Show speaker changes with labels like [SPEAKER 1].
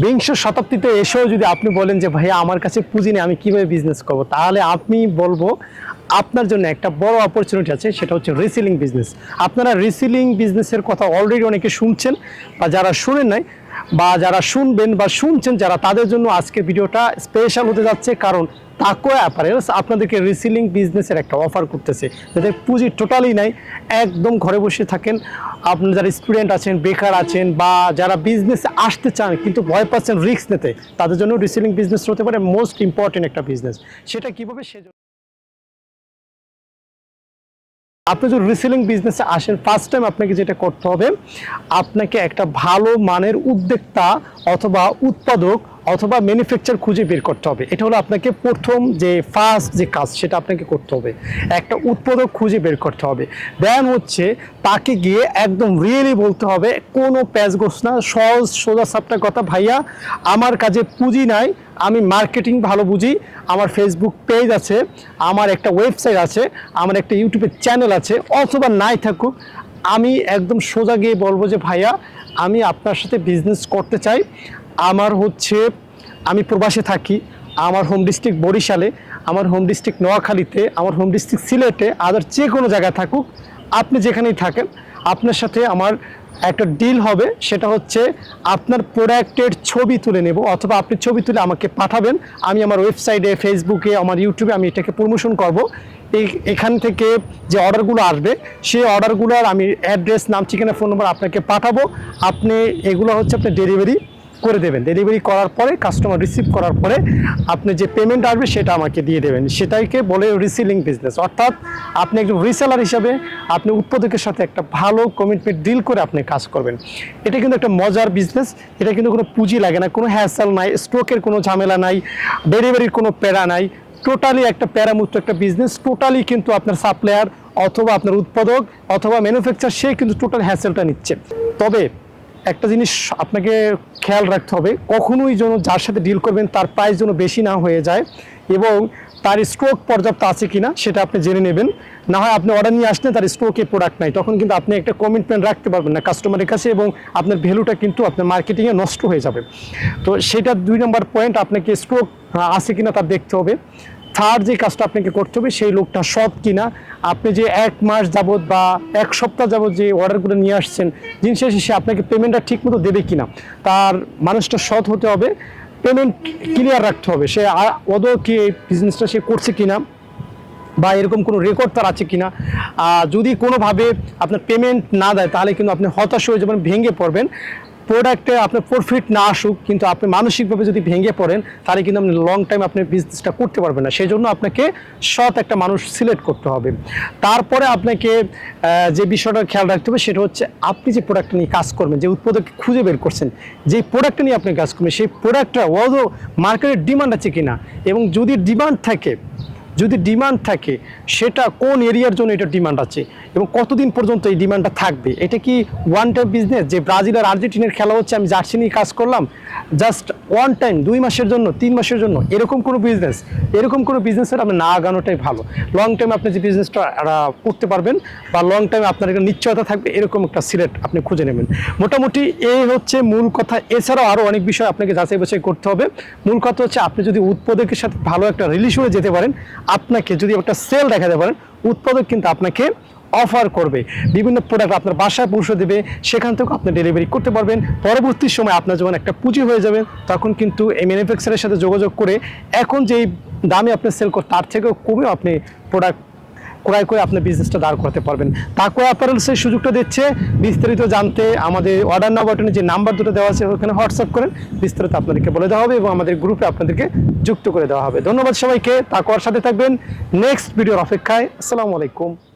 [SPEAKER 1] বিংশ শতাব্দীতে এসেও যদি আপনি বলেন যে, ভাইয়া, আমার কাছে পুঁজি নেই, আমি কীভাবে বিজনেস করব? তাহলে আমি বলব, আপনার জন্য একটা বড় অপরচুনিটি আছে, সেটা হচ্ছে রিসেলিং বিজনেস আপনারা রিসেলিং বিজনেসের কথা অলরেডি অনেকে শুনছেন, বা যারা শুনেন নাই, বা যারা শুনবেন বা শুনছেন, যারা তাদের জন্য আজকে ভিডিওটা স্পেশাল হতে যাচ্ছে। কারণ তাকোয়া অ্যাপারেলস আপনাদেরকে রিসেলিং বিজনেসের একটা অফার করতেছে। যাদের পুঁজি টোটালি নাই, একদম ঘরে বসে থাকেন। আপনার যারা স্টুডেন্ট আছেন, বেকার আছেন বা যারা বিজনেসে আসতে চান কিন্তু ভয় পাচ্ছেন রিস্ক নিতে, তাদের জন্য রিসেলিং বিজনেস হতে পারে মোস্ট ইম্পর্টেন্ট একটা বিজনেস সেটা কীভাবে সেজন্য আপনি যদি রিসেলিং বিজনেসে আসেন ফার্স্ট টাইম আপনাকে যেটা করতে হবে, আপনাকে একটা ভালো মানের উদ্যোক্তা অথবা উৎপাদক অথবা ম্যানুফ্যাকচার খুঁজে বের করতে হবে। এটা হলো আপনাকে প্রথম যে ফার্স্ট যে কাজ, সেটা আপনাকে করতে হবে। একটা উৎপাদক খুঁজে বের করতে হবে। দেন হচ্ছে তাকে গিয়ে একদম রিয়েলি বলতে হবে, কোনো প্যাচ গোস না, সহজ সোজা সাপটা কথা, ভাইয়া, আমার কাজে পুঁজি নাই, আমি মার্কেটিং ভালো বুঝি, আমার ফেসবুক পেজ আছে, আমার একটা ওয়েবসাইট আছে, আমার একটা ইউটিউবের চ্যানেল আছে, অথবা নাই থাকুক আমি একদম সোজা গিয়ে বলব যে, ভাইয়া, আমি আপনার সাথে বিজনেস করতে চাই। আমার হচ্ছে, আমি প্রবাসে থাকি। আমার হোম ডিস্ট্রিক্ট বরিশালে, আমার হোম ডিস্ট্রিক্ট নোয়াখালীতে, আমার হোম ডিস্ট্রিক্ট সিলেটে আদার যে কোনো জায়গায় থাকুক, আপনি যেখানেই থাকেন, আপনার সাথে আমার একটা ডিল হবে। সেটা হচ্ছে, আপনার প্রোডাক্টের ছবি তুলে নেব, অথবা আপনি ছবি তুলে আমাকে পাঠাবেন। আমি আমার ওয়েবসাইটে ফেসবুকে আমার ইউটিউবে আমি এটাকে প্রমোশন করব। এই এখান থেকে যে অর্ডারগুলো আসবে, সেই অর্ডারগুলোর আমি অ্যাড্রেস, নাম, ঠিকানা, ফোন নম্বর আপনাকে পাঠাবো। আপনি এগুলো হচ্ছে আপনি ডেলিভারি করে দেবেন। ডেলিভারি করার পরে কাস্টমার রিসিভ করার পরে আপনি যে পেমেন্ট আসবে, সেটা আমাকে দিয়ে দেবেন। সেটাইকে বলে রিসেলিং বিজনেস অর্থাৎ আপনি একজন রিসেলার হিসাবে আপনি উৎপাদকের সাথে একটা ভালো কমিটমেন্ট ডিল করে আপনি কাজ করবেন। এটা কিন্তু একটা মজার বিজনেস এটা কিন্তু কোনো পুঁজি লাগে না, কোনো হ্যাসাল নাই স্ট্রোকের কোনো ঝামেলা নাই ডেলিভারির কোনো প্যারা নাই। টোটালি একটা প্যারামুক্ত একটা বিজনেস টোটালি কিন্তু আপনার সাপ্লায়ার অথবা আপনার উৎপাদক অথবা ম্যানুফ্যাকচার সে কিন্তু টোটাল হ্যাসেলটা নিচ্ছে। তবে একটা জিনিস আপনাকে খেয়াল রাখতে হবে, কখনোই যেন যার সাথে ডিল করবেন তার প্রাইস যেন বেশি না হয়ে যায় এবং তার স্ট্রোক পর্যাপ্ত আছে কি না সেটা আপনি জেনে নেবেন। না হয় আপনি অর্ডার নিয়ে আসলেন, তার স্ট্রোকে প্রোডাক্ট নাই, তখন কিন্তু আপনি একটা কমিটমেন্ট রাখতে পারবেন না কাস্টমারের কাছে এবং আপনার ভ্যালুটা কিন্তু আপনার মার্কেটিংয়ে নষ্ট হয়ে যাবে। তো সেটা দুই নম্বর পয়েন্ট আপনাকে স্ট্রোক আছে কিনা তা দেখতে হবে। থার্ড যে কাজটা আপনাকে করতে হবে, সেই লোকটা সৎ কিনা, আপনি যে এক মাস যাবত বা এক সপ্তাহ যাবত যে অর্ডারগুলো নিয়ে আসছেন, দিন শেষে সে আপনাকে পেমেন্টটা ঠিকমতো দেবে কিনা, তার মানুষটা সৎ হতে হবে পেমেন্ট ক্লিয়ার রাখতে হবে, সে ওদও কি এই বিজনেসটা সে করছে কিনা, বা এরকম কোনো রেকর্ড তার আছে কিনা যদি কোনোভাবে আপনার পেমেন্ট না দেয়, তাহলে কিন্তু আপনি হতাশ হয়ে যাবেন, ভেঙে পড়বেন। প্রোডাক্টে আপনার প্রফিট না আসুক, কিন্তু আপনি মানসিকভাবে যদি ভেঙে পড়েন, তাহলে কিন্তু আপনি লং টাইম আপনি বিজনেসটা করতে পারবেন না। সেই জন্য আপনাকে সৎ একটা মানুষ সিলেক্ট করতে হবে। তারপরে আপনাকে যে বিষয়টা খেয়াল রাখতে হবে, সেটা হচ্ছে আপনি যে প্রোডাক্টটা নিয়ে কাজ করবেন, যে উৎপাদক খুঁজে বের করছেন, যে প্রোডাক্টটা নিয়ে আপনি কাজ করবেন, সেই প্রোডাক্টটা ওদো মার্কেটের ডিমান্ড আছে কিনা, এবং যদি ডিমান্ড থাকে, যদি ডিমান্ড থাকে, সেটা কোন এরিয়ার জন্য এটা ডিমান্ড আছে? এবং কতদিন পর্যন্ত এই ডিমান্ডটা থাকবে? এটা কি ওয়ান টাইম বিজনেস যে ব্রাজিল আর আর্জেন্টিনার খেলা হচ্ছে, আমি জার্সি নিয়ে কাজ করলাম জাস্ট ওয়ান টাইম দুই মাসের জন্য, তিন মাসের জন্য, এরকম কোনো বিজনেস এরকম কোনো বিজনেসের আপনি না আগানোটাই ভালো। লং টাইম আপনি যে বিজনেসটা করতে পারবেন, বা লং টাইম আপনার একটা নিশ্চয়তা থাকবে, এরকম একটা সিলেট আপনি খুঁজে নেবেন। মোটামুটি এই হচ্ছে মূল কথা। এছাড়াও আরও অনেক বিষয় আপনাকে যাচাই বাছাই করতে হবে। মূল কথা হচ্ছে, আপনি যদি উৎপাদকের সাথে ভালো একটা রিলেশনে যেতে পারেন, আপনাকে যদি একটা সেল দেখাতে পারেন, উৎপাদক কিন্তু আপনাকে অফার করবে। বিভিন্ন প্রোডাক্ট আপনার বাসায় পৌঁছে দেবে, সেখান থেকেও আপনি ডেলিভারি করতে পারবেন। পরবর্তী সময় আপনার যখন একটা পুঁজি হয়ে যাবে, তখন কিন্তু এই ম্যানুফ্যাকচারের সাথে যোগাযোগ করে এখন যেই দামে আপনি সেল করেন তার থেকেও কমেও আপনি প্রোডাক্ট ক্রয় করে আপনার বিজনেসটা দাঁড় করতে পারবেন। তাকুয়া অ্যাপারেলসের সুযোগটা দিচ্ছে। বিস্তারিত জানতে আমাদের অর্ডার নাও বাটনে যে নাম্বার দুটো দেওয়া আছে, ওখানে হোয়াটসঅ্যাপ করেন। বিস্তারিত আপনাদেরকে বলে দেওয়া হবে এবং আমাদের গ্রুপে আপনাদেরকে যুক্ত করে দেওয়া হবে। ধন্যবাদ সবাইকে। তাকুয়ার সাথে থাকবেন। নেক্সট ভিডিওর অপেক্ষায়। আসসালামু আলাইকুম।